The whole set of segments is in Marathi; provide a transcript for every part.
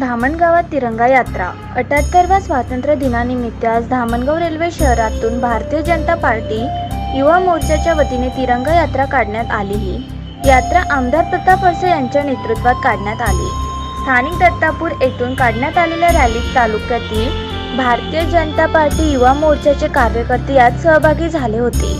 धामणगावात तिरंगा यात्रा. अठ्याहत्तरव्या स्वातंत्र्य दिनानिमित्त आज धामणगाव रेल्वे शहरातून भारतीय जनता पार्टी युवा मोर्चाच्या वतीने तिरंगा यात्रा काढण्यात आली ही यात्रा आमदार प्रताप वळसे यांच्या नेतृत्वात काढण्यात आली. स्थानिक दत्तापूर येथून काढण्यात आलेल्या रॅलीत तालुक्यातील भारतीय जनता पार्टी युवा मोर्चाचे कार्यकर्ते यात सहभागी झाले होते.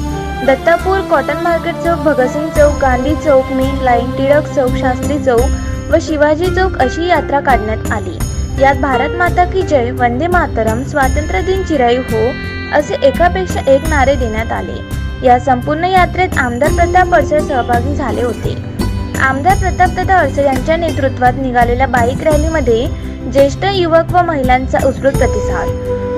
दत्तापूर कॉटन मार्केट चौक भगतसिंग चौक गांधी चौक मेन लाईन टिळक चौक शास्त्री चौक व शिवाजी चौक अशी यात्रा काढण्यात आली. यात भारत माता की जय वंदे मातरम स्वातंत्र्य दिन चिराई हो असे एकापेक्षा एक नारे देण्यात आले. या संपूर्ण यात्रेत आमदार प्रताप अडसर सहभागी झाले होते. आमदार प्रताप प्रतापदादा अडसर यांच्या नेतृत्वात निघालेल्या बाईक रॅलीमध्ये ज्येष्ठ युवक व महिलांचा उत्स्फूर्त प्रतिसाद.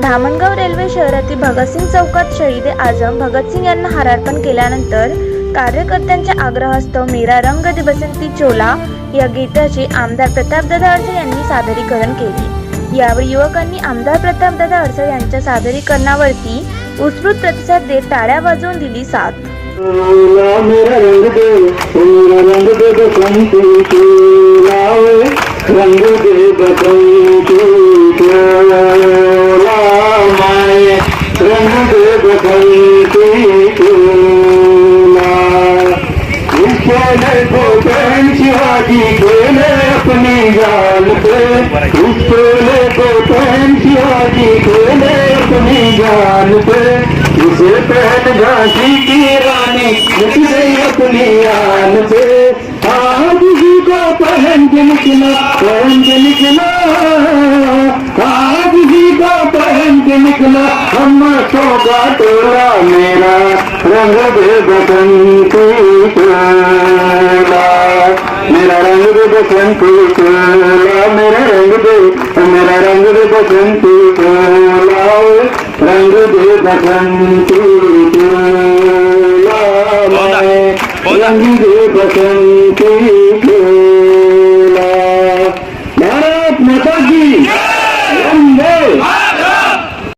धामणगाव रेल्वे शहरातील भगतसिंग चौकात शहीद आजम भगतसिंग यांना हारार्पण केल्यानंतर कार्यकर्त्यांच्या आग्रहास्तव मेरा रंग दे चोला या गीताचे आमदार प्रतापदादा अडसर यांनी सादरीकरण केले. यावेळी युवकांनी आमदार प्रतापदादा अडसर यांच्या सादरीकरणावरती उत्स्फूर्त प्रतिसाद देत टाळ्या वाजवून दिली साथ. रंग दे मेरा रंग दे बसंती के लावे रंग दे बसंती के ला माए रंग दे बसंती के ला उसने को बहन शिवाजी खेले अपनी जान पे। उसने को बहन शिवाजी खेले अपनी जान पे। उसे पहन झांसी की रानी लिख गई अपनी आन पे। आज ही को पहन के निकला पहन के निकला। आज ही को पहन के निकला हम तो का टोला मेरा रंग दे बसंती चोला मेरा रंग दे बचन कोला मेरा रंग दे मेरा रंग दे बचन कोला रंग दे बचन कोला रंग दे बचन कोला। भारत माता की। वंदे।